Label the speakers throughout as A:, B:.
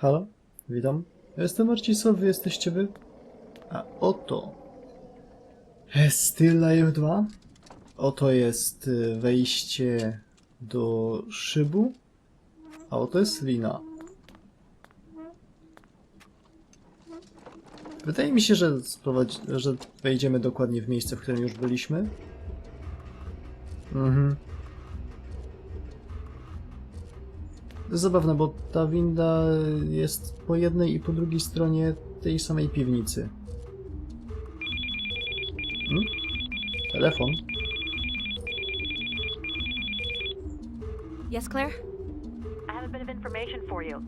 A: Halo, witam. Ja Jestem Marcisław, wy jesteście wy? A oto. Still Life 2. Oto jest y, wejście do szybu. A oto jest lina. Wydaje mi się, że, że wejdziemy dokładnie w miejsce, w którym już byliśmy. Mhm. Zabawne, bo ta winda jest po jednej i po drugiej stronie tej samej piwnicy. Hmm? Telefon?
B: Yes, Claire?
C: I have a bit of information for you.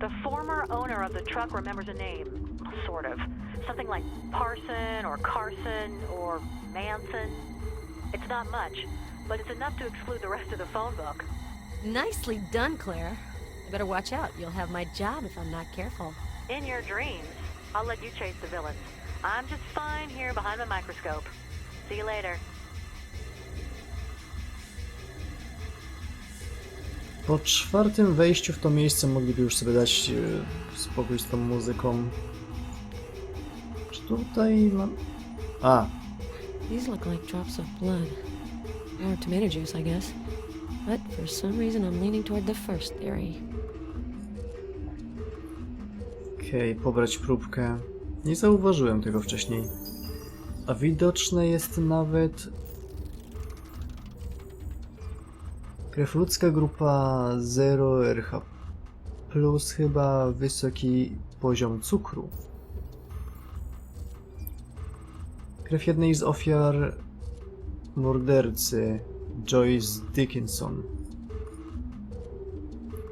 C: The former owner of the truck remembers a name. Sort of. Something like Parson or Carson or Manson. It's not much, but it's enough to exclude the rest of the phone book.
B: Nicely done, Claire. You better watch out. You'll have my job if I'm not careful.
C: In your dreams, I'll let you chase the villains. I'm just fine here behind my microscope. See you later.
A: Po czwartym wejściu w to miejsce mogliby już sobie dać e, spokój z tą muzyką. Czy tutaj mam... A,
B: These look like drops of blood. Or tomato juice, I guess. But for some reason, I'm leaning toward the first theory.
A: okej, pobrać próbkę. Nie zauważyłem tego wcześniej. A widoczne jest nawet... Krew ludzka grupa 0RH plus chyba wysoki poziom cukru. Krew jednej z ofiar mordercy Joyce Dickinson.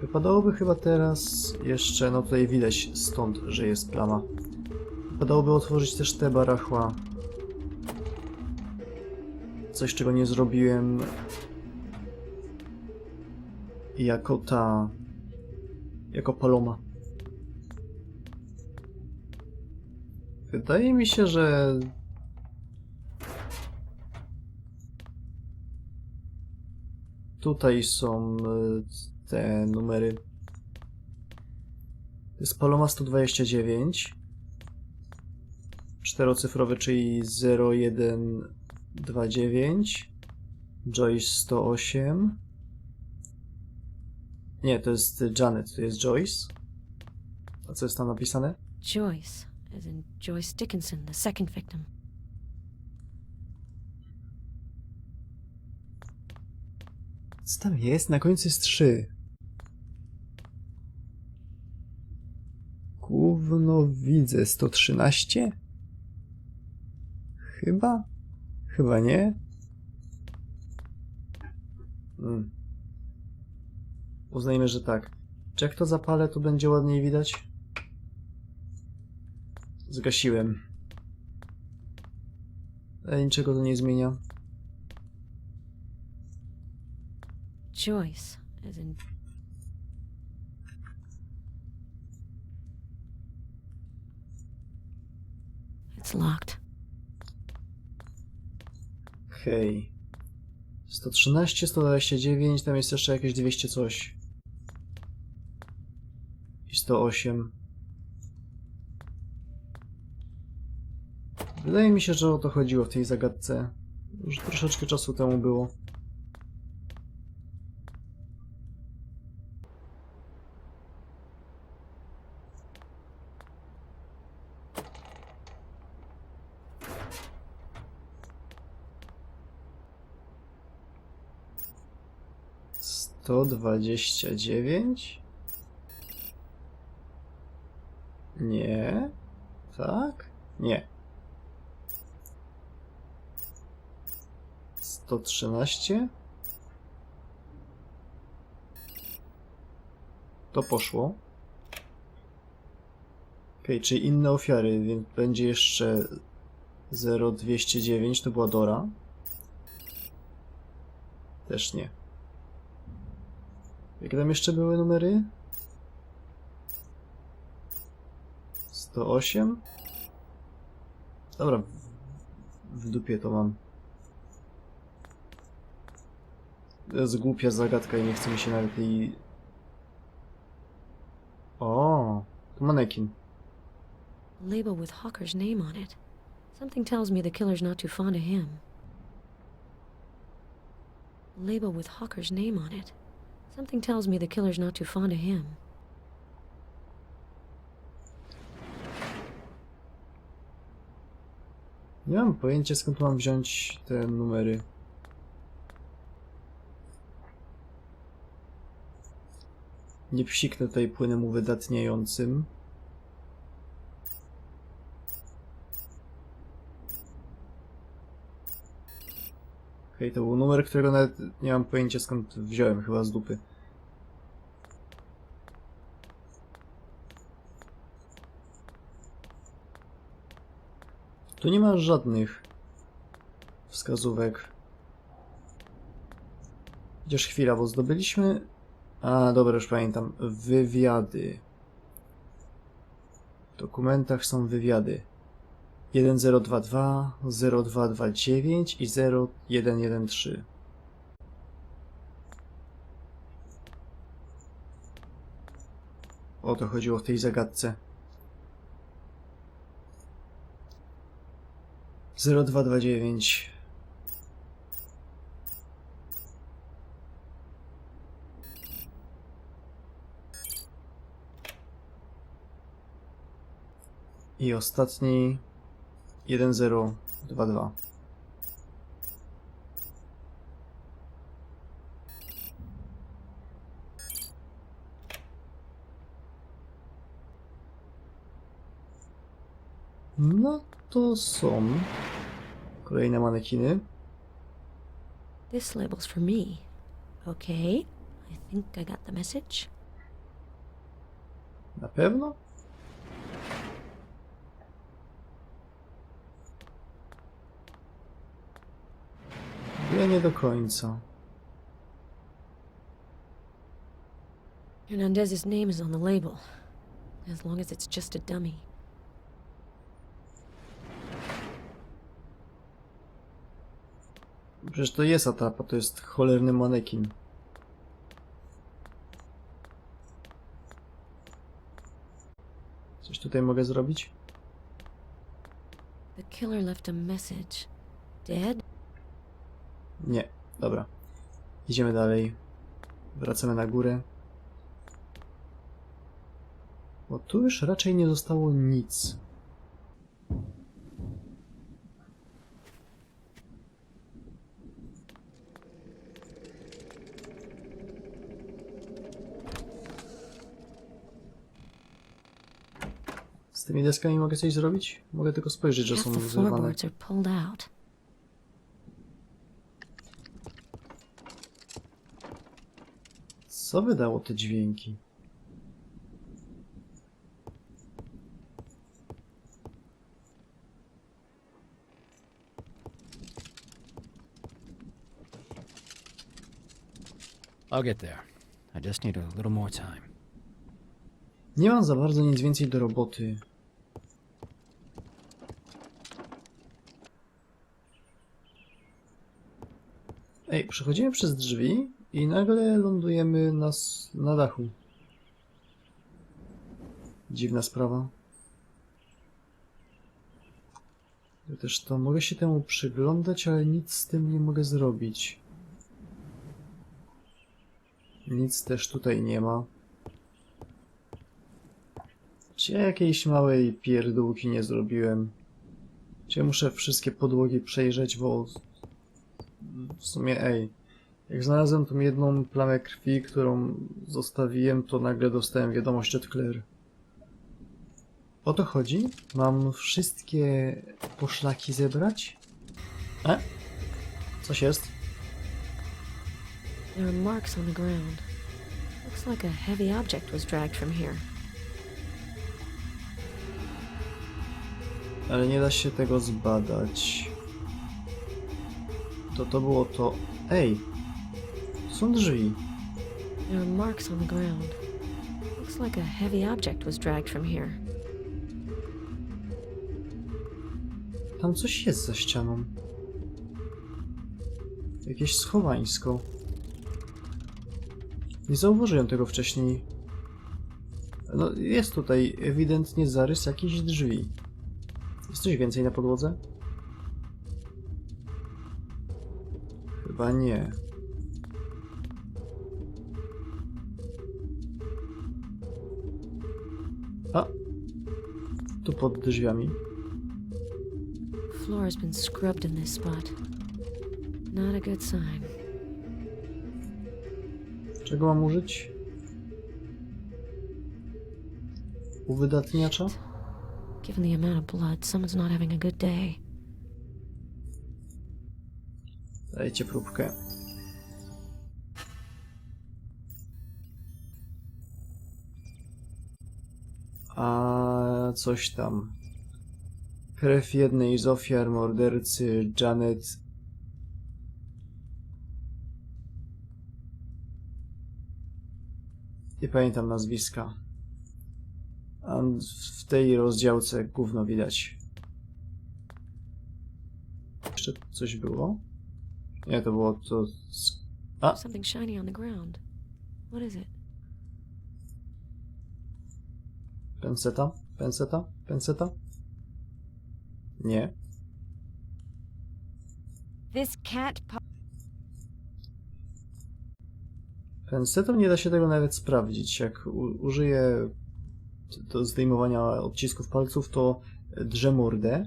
A: Wypadałoby chyba teraz jeszcze, no tutaj widać stąd, że jest plama. Wypadałoby otworzyć też te barachła. Coś, czego nie zrobiłem jako ta... jako paloma. Wydaje mi się, że tutaj są y, te numery. To jest Paloma 129. Czterocyfrowy, czyli 0129. Joyce 108. Nie, to jest Janet, to jest Joyce. A co jest tam napisane?
B: Joyce, as in Joyce Dickinson, the second victim.
A: Co tam jest? Na końcu jest 3. Gówno widzę 113? Chyba? Chyba nie? Hmm. Uznajmy, że tak. Czy jak to zapalę, to będzie ładniej widać? Zgasiłem. Ale niczego to nie zmienia.
B: Joyce, as in. It's locked.
A: Hej. 113, 129, tam jest jeszcze jakieś 200 coś. I 108. Wydaje mi się, że o to chodziło w tej zagadce. Już troszeczkę czasu temu było. Sto dwadzieścia dziewięć? Nie. Tak? Nie. Sto trzynaście? To poszło. Okej, czyli inne ofiary, więc będzie jeszcze 0209, to była Dora. Też nie. Jakie tam jeszcze były numery? 108? Dobra, w, dupie to mam. To jest głupia zagadka i nie chce mi się nawet jej... O, To manekin.
B: Label with Hawker's name on it. Something tells me the killer's not too fond of him. Label with Hawker's name on it. Something tells me the killer's not too fond of him.
A: Nie mam pojęcia skąd mam wziąć te numery. Nie psiknę tutaj płynem uwydatniającym. Okej, to był numer, którego nawet nie mam pojęcia skąd wziąłem, chyba z dupy. Tu nie ma żadnych wskazówek. Chociaż chwila, bo zdobyliśmy... A, dobra, już pamiętam. Wywiady. W dokumentach są wywiady. 1022, 0229 i 0113. O to chodziło w tej zagadce. 0229. I ostatni 1022. No to są kolejne manekiny.
B: This label's for me. Okay, I think I got the message.
A: Na pewno? Nie do końca.
B: Hernandez's name is on the label. As long as it's just a dummy.
A: Przecież to jest atrapa, to jest cholerny manekin. Coś tutaj mogę zrobić?
B: The killer left a message. Dead?
A: Nie, dobra. Idziemy dalej. Wracamy na górę. Bo tu już raczej nie zostało nic. Z tymi deskami mogę coś zrobić? Mogę tylko spojrzeć, że są zerwane. Co wydało te dźwięki?
D: I'll get there. I just need a little more time.
A: Nie mam za bardzo nic więcej do roboty. Ej, przechodzimy przez drzwi i nagle lądujemy na, na dachu. Dziwna sprawa. Ja też to mogę się temu przyglądać, ale nic z tym nie mogę zrobić. Nic też tutaj nie ma. Czy ja jakiejś małej pierdółki nie zrobiłem? Czy ja muszę wszystkie podłogi przejrzeć, bo w sumie ej, jak znalazłem tą jedną plamę krwi, którą zostawiłem, to nagle dostałem wiadomość od Claire. O to chodzi? Mam wszystkie poszlaki zebrać? E? Coś jest?
B: There are marks on the ground. Looks like a heavy object was dragged from here.
A: Ale nie da się tego zbadać. To to było to... Ej! Są drzwi.
B: There are marks on the ground. Looks like a heavy object was dragged from here.
A: Tam coś jest za ścianą. Jakieś schowańsko. Nie zauważyłem tego wcześniej. No, jest tutaj ewidentnie zarys jakichś drzwi. Jest coś więcej na podłodze? Chyba nie. A! Tu pod drzwiami.
B: Floor has been scrubbed in this spot. Not a good sign.
A: Czego mam użyć? Uwydatniacza?
B: Given the amount of blood, someone's not having a good day.
A: Dajcie próbkę. Coś tam. Krew jednej z ofiar mordercy Janet. Nie pamiętam nazwiska. A w tej rozdziałce gówno widać. Jeszcze coś było? Nie, to było to. A,
B: Something shiny on the ground. What is it?
A: penseta? Penseta? Penseta? Nie.
E: This can't
A: Pensetą nie da się tego nawet sprawdzić. Jak użyję do zdejmowania odcisków palców, to drze mordę.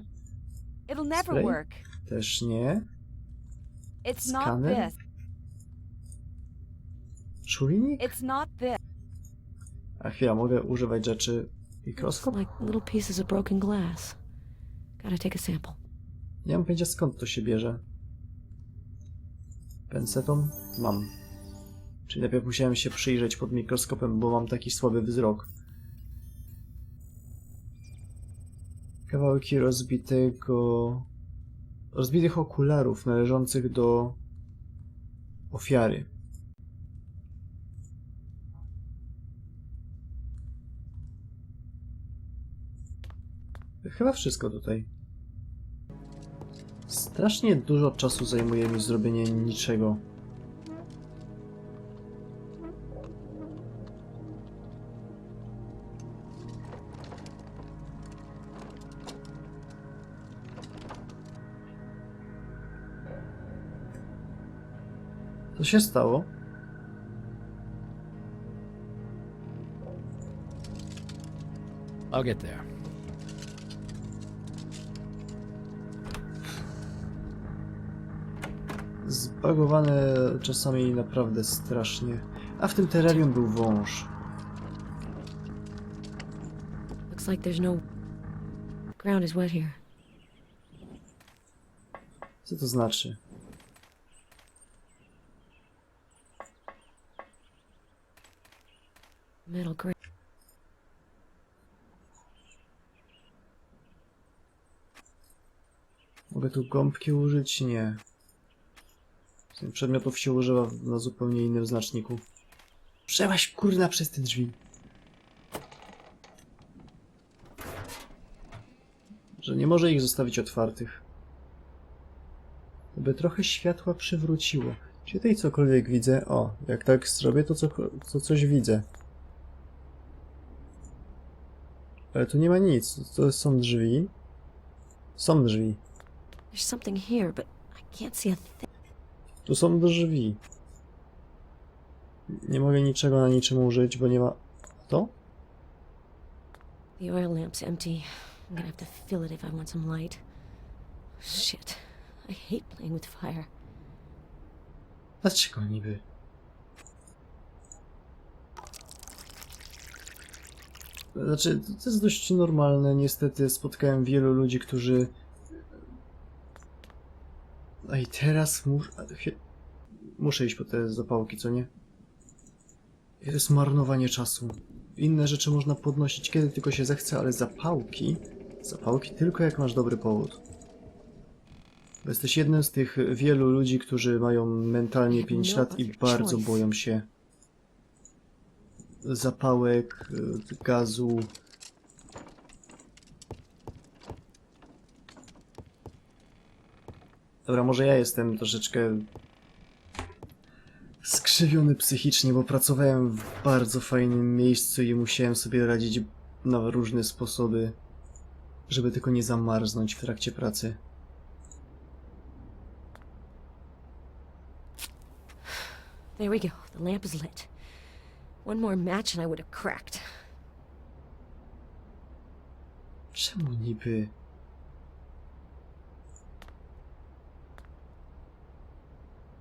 E: It'll never
A: Spray?
E: work.
A: Też nie.
E: It's not
A: Scanner?
E: this.
A: Czujnik?
E: It's not this.
A: A chwila, mogę używać rzeczy mikroskop?
B: like little pieces of broken glass. Gotta take a sample.
A: Nie mam pojęcia skąd to się bierze. Pensetą? Mam. Czyli najpierw musiałem się przyjrzeć pod mikroskopem, bo mam taki słaby wzrok. Kawałki rozbitego... rozbitych okularów należących do ofiary. Chyba wszystko tutaj. Strasznie dużo czasu zajmuje mi zrobienie niczego. Co się stało?
D: I'll get there.
A: Zbagowane czasami naprawdę strasznie. A w tym terrarium był wąż.
B: Looks like there's no. Ground is wet here.
A: Co to znaczy?
B: Metal grate.
A: Mogę tu gąbki użyć? Nie. Przedmiotów się używa na zupełnie innym znaczniku. Przełaź kurna przez te drzwi. Że nie może ich zostawić otwartych. By trochę światła przywróciło. Czy tutaj cokolwiek widzę? O, jak tak zrobię, to, co, to coś widzę. Ale tu nie ma nic. To są drzwi. Są drzwi.
B: There's something here, but I can't see a thing.
A: Tu są drzwi. Nie mogę niczego na niczym użyć, bo nie ma... To?
B: The oil lamp's empty. I'm gonna have to fill it if I want some light. Shit. I hate playing with fire.
A: Dlaczego niby? Znaczy, to jest dość normalne. Niestety spotkałem wielu ludzi, którzy... A i teraz muszę... Muszę iść po te zapałki, co nie? To jest marnowanie czasu. Inne rzeczy można podnosić kiedy tylko się zechce, ale zapałki... Zapałki tylko jak masz dobry powód. Bo jesteś jednym z tych wielu ludzi, którzy mają mentalnie 5 lat i bardzo boją się zapałek, y, gazu. Dobra, może ja jestem troszeczkę skrzywiony psychicznie, bo pracowałem w bardzo fajnym miejscu i musiałem sobie radzić na różne sposoby, żeby tylko nie zamarznąć w trakcie pracy.
B: There we go. The lamp is lit. One more match and I would have cracked.
A: Czemu niby?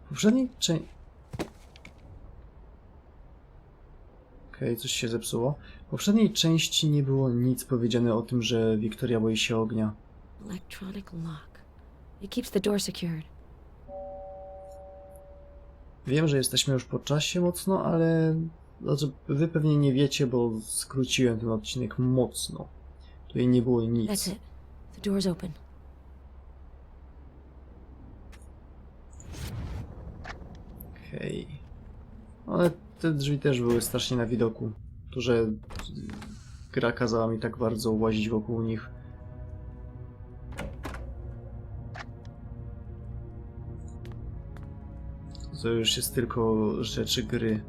A: W poprzedniej części... Okej, coś się zepsuło. W poprzedniej części nie było nic powiedziane o tym, że Wiktoria boi się ognia.
B: Electronic lock. It keeps the door secured.
A: Wiem, że jesteśmy już po czasie mocno, ale znaczy, wy pewnie nie wiecie, bo skróciłem ten odcinek mocno. Tutaj nie było
B: That's
A: nic.
B: it. The door's open.
A: Okej. Ale te drzwi też były strasznie na widoku. To, że gra kazała mi tak bardzo łazić wokół nich. To już jest tylko rzeczy gry.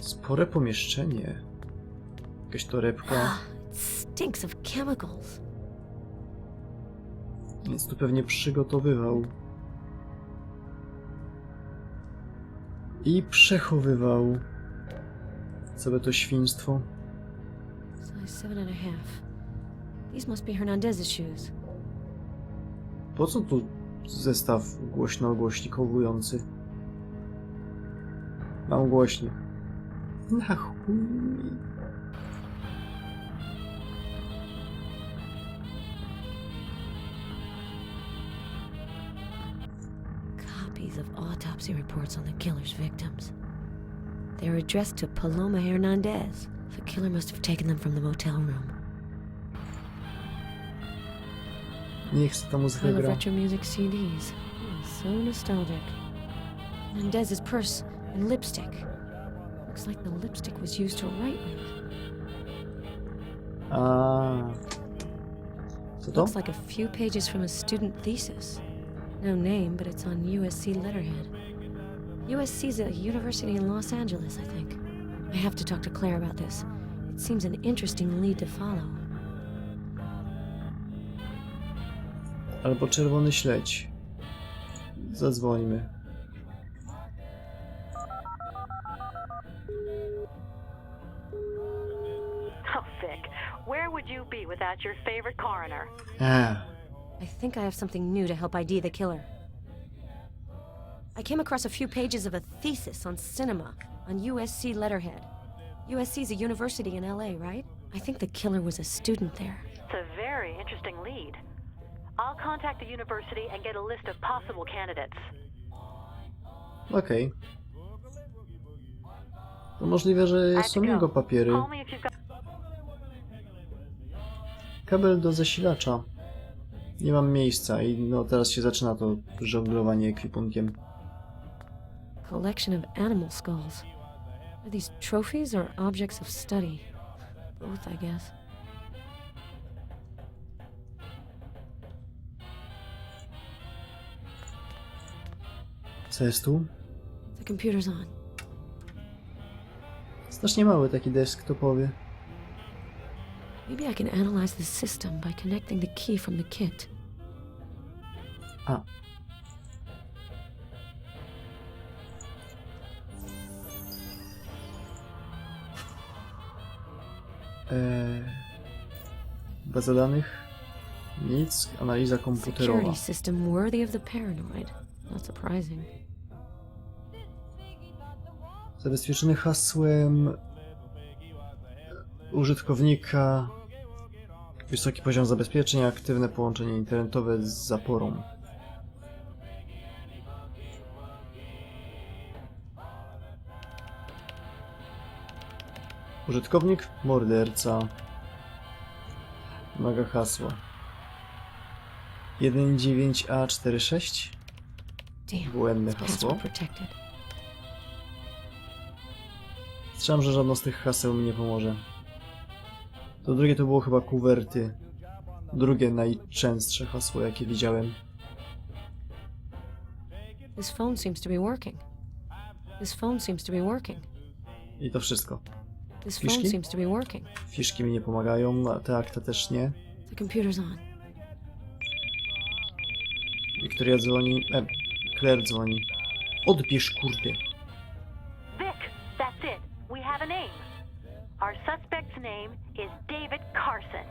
A: Spore pomieszczenie. Jakaś torebka.
B: It stinks of chemicals.
A: Więc tu pewnie przygotowywał. I przechowywał całe to świństwo. Po co tu zestaw głośno-głośnikołujący? Mam głośnik. Na chuj.
B: Copies of autopsy reports on the killer's victims. They are addressed to Paloma Hernandez. The killer must have taken them from the motel room.
A: Nie chcę ta muzyka
B: Pile of retro music CDs. So nostalgic. Hernandez's purse and lipstick. Looks like the lipstick was used to write with.
A: A. Co to?
B: Looks like a few pages from a student thesis. No name, but it's on USC letterhead. USC's a university in Los Angeles, I think. I have to talk to Claire about this. It seems an interesting lead to follow.
A: Albo czerwony śledź. Zadzwońmy.
B: Think I have something new to help ID the killer. I came across a few pages of a thesis on cinema on USC letterhead. USC's a university in LA, right? I think the killer was a student there.
C: It's a very interesting lead. I'll contact the university and get a list of possible candidates.
A: Okej. To możliwe, że
C: I have
A: są jego papiery.
C: Call me if you've got.
A: Kabel do zasilacza. Nie mam miejsca i no teraz się zaczyna to żonglowanie ekwipunkiem.
B: collection of animal skulls. Are these trophies or objects of study? Both, I guess.
A: Co jest tu?
B: The computer's on.
A: Strasznie mały taki desktopowy.
B: Maybe I can analyze the system by connecting the key from the kit.
A: A. Eee, baza danych? Nic. Analiza komputerowa.
B: Security system worthy of the paranoid. Not surprising.
A: Zabezpieczony hasłem użytkownika. Wysoki poziom zabezpieczenia, aktywne połączenie internetowe z zaporą. Użytkownik morderca. Wymaga hasła. 19A46?
B: Damn.
A: Błędne hasło. Strzelam, że żadno z tych haseł mi nie pomoże. To drugie to było chyba kuwerty. Drugie najczęstsze hasło, jakie widziałem.
B: This phone seems to be working. This phone seems to be working.
A: I to wszystko.
B: This phone
A: Fiszki?
B: seems to be working.
A: Fiszki mi nie pomagają, a te akta też nie.
B: The computer's on.
A: Wiktoria dzwoni... E, Claire dzwoni. Odbierz, kurde.
C: Vic, that's it. We have a name. Our suspect's name is David Carson.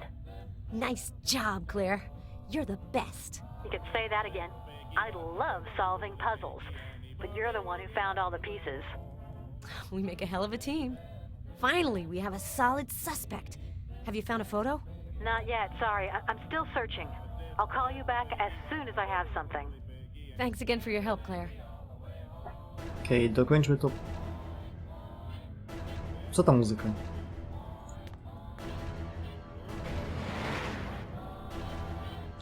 B: Nice job, Claire. You're the best.
C: You could say that again. I love solving puzzles, but you're the one who found all the pieces.
B: We make a hell of a team. Finally, we have a solid suspect. Have you found a photo?
C: Not yet, sorry. I- I'm still searching. I'll call you back as soon as I have something.
B: Thanks again for your help, Claire.
A: Okej, dokończmy to. Co ta muzyka?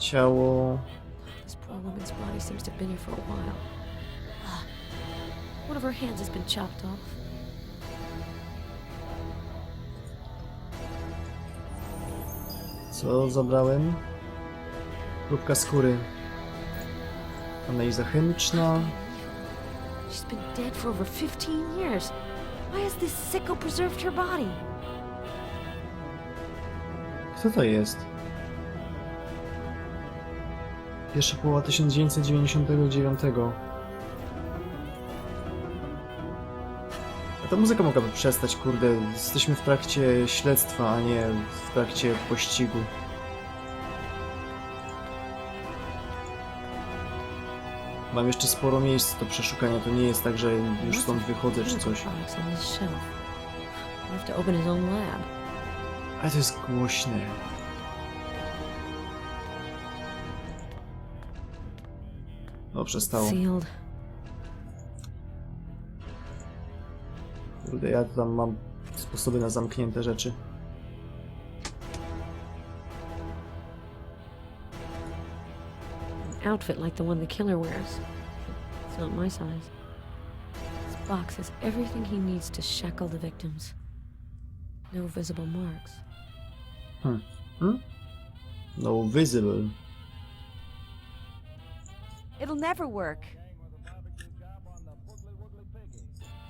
A: Ciało.
B: This poor woman's body seems to have been here for a while. Ah, One of her hands has been chopped off.
A: Co zabrałem? Próbka skóry. Analiza chemiczna.
B: She's been dead for over 15 years. Why has this sicko preserved her body?
A: Kto to jest? Pierwsza połowa 1999. A ta muzyka mogłaby przestać, kurde. Jesteśmy w trakcie śledztwa, a nie w trakcie pościgu. Mam jeszcze sporo miejsc do przeszukania, to nie jest tak, że już stąd wychodzę czy coś.
B: Own lab.
A: Ale to jest głośne. No, przestało. Kurde, ja tam mam sposoby na zamknięte rzeczy.
B: outfit like the one the killer wears. It's not my size. This box has everything he needs to shackle the victims. No visible marks.
A: No visible.
E: It'll never work.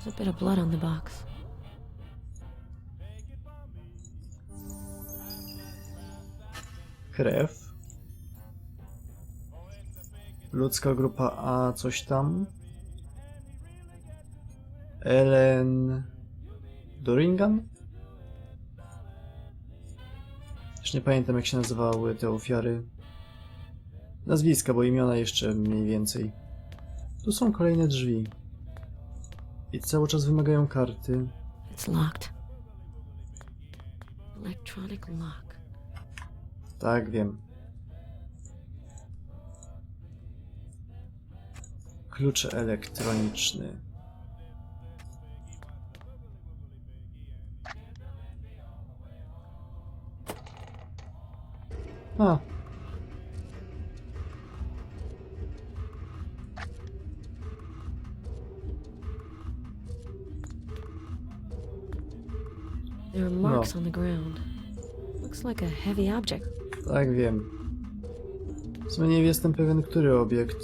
B: There's a bit of blood on the box.
A: Krew. Ludzka grupa A, coś tam. Ellen Doringan? Już nie pamiętam jak się nazywały te ofiary. Nazwiska, bo imiona jeszcze mniej więcej. Tu są kolejne drzwi. I cały czas wymagają karty.
B: It's locked. Electronic lock.
A: Tak, wiem. Klucz elektroniczny. A.
B: There are marks on the ground. Looks like a heavy object.
A: Tak, wiem. W sumie nie jestem pewien, który obiekt.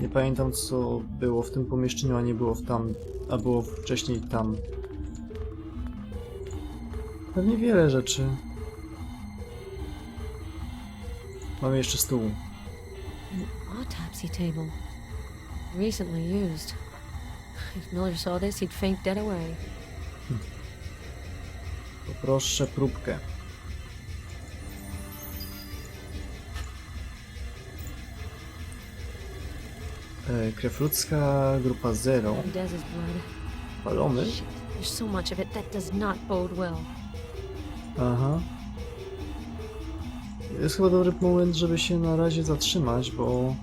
A: Nie pamiętam, co było w tym pomieszczeniu, a nie było w tam, a było wcześniej tam. Pewnie wiele rzeczy. Mamy jeszcze stół.
B: An autopsy table. Recently used. If Miller saw this, he'd faint dead away.
A: Poproszę próbkę. E, Krew ludzka, grupa 0.
B: Dez's blood.
A: Palony?
B: Shit. There's so much of it that does not bode well.
A: Aha. Jest chyba dobry moment, żeby się na razie zatrzymać, bo...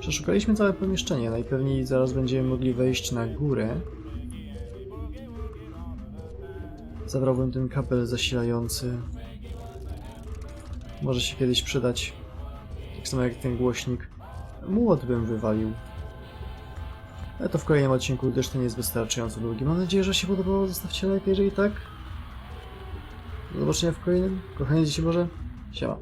A: Przeszukaliśmy całe pomieszczenie. Najpewniej zaraz będziemy mogli wejść na górę. Zabrałbym ten kapel zasilający. Może się kiedyś przydać. Tak samo jak ten głośnik. Młot bym wywalił. Ale to w kolejnym odcinku, gdyż ten jest wystarczająco długi. Mam nadzieję, że się podobało. Zostawcie lajka, jeżeli tak. Do zobaczenia w kolejnym. Kochani dzieci Boże. Siema.